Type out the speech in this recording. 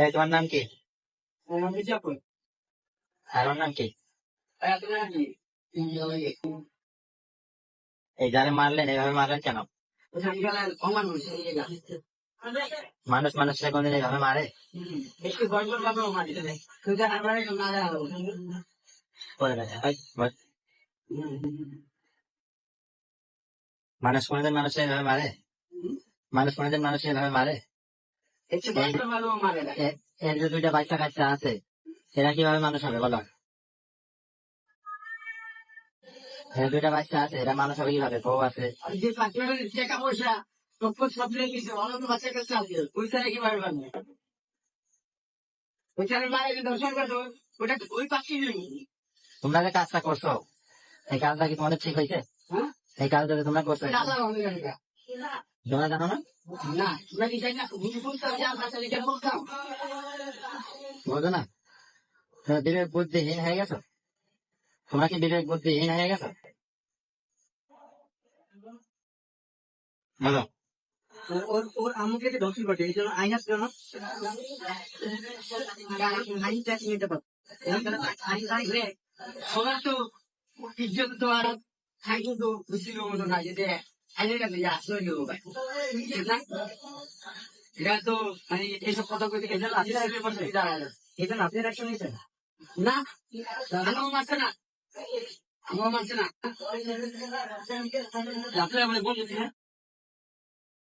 এই তোমার নাম কি? মির্জাপুর আর ওর নাম কি? এই যারা মারলেন কেন? মানুষ মানুষকে কোনদিন এইভাবে মারে। মানুষ কোনদিন মানুষ এইভাবে মারে? মানুষ কোনদিন মানুষ এইভাবে মারে? এর যে দুইটা বাচ্চা কাচ্চা আছে এরা কীভাবে মানুষ হবে বলো? দুইটা বাচ্চা আছে এরা মানুষ হবে কীভাবে? বউ আছে। আর যে পাখির টাকা পয়সা সম্পদ সব নিয়ে গেছে অনেক বাচ্চা কাছে আছে। পয়সা রেখে পারবে না পয়সার মারে যে দর্শন করতো ওটা ওই পাখি তোমরা যে কাজটা করছ এই কাজটা কি তোমাদের ঠিক হয়েছে? হ্যাঁ? এই কাজটা তোমরা করছ তোমরা জানো না? না তোমরা কি জানি না বুঝতাম যে আমরা তাহলে কেন বলতাম। বুঝো না তোমরা বিবেক বুদ্ধিহীন হয়ে গেছো? তোমরা কি বিবেক বুদ্ধিহীন হয়ে গেছো? বলো। ওর ওর আমাকে যে দর্শন করছে এই জন্য আইনার জন্য নিতে আইন সবার তো ইজ্জত তো আর খাই কিন্তু বুঝছিল মতো না যে আইনের কাছে যে নেব ভাই এটা তো মানে এইসব কথা কইতে এই আপনি জন্য আপনি রাখতে নিয়েছেন না আমার মারছে না আমার মারছে না আপনারা মানে বলতেছি হ্যাঁ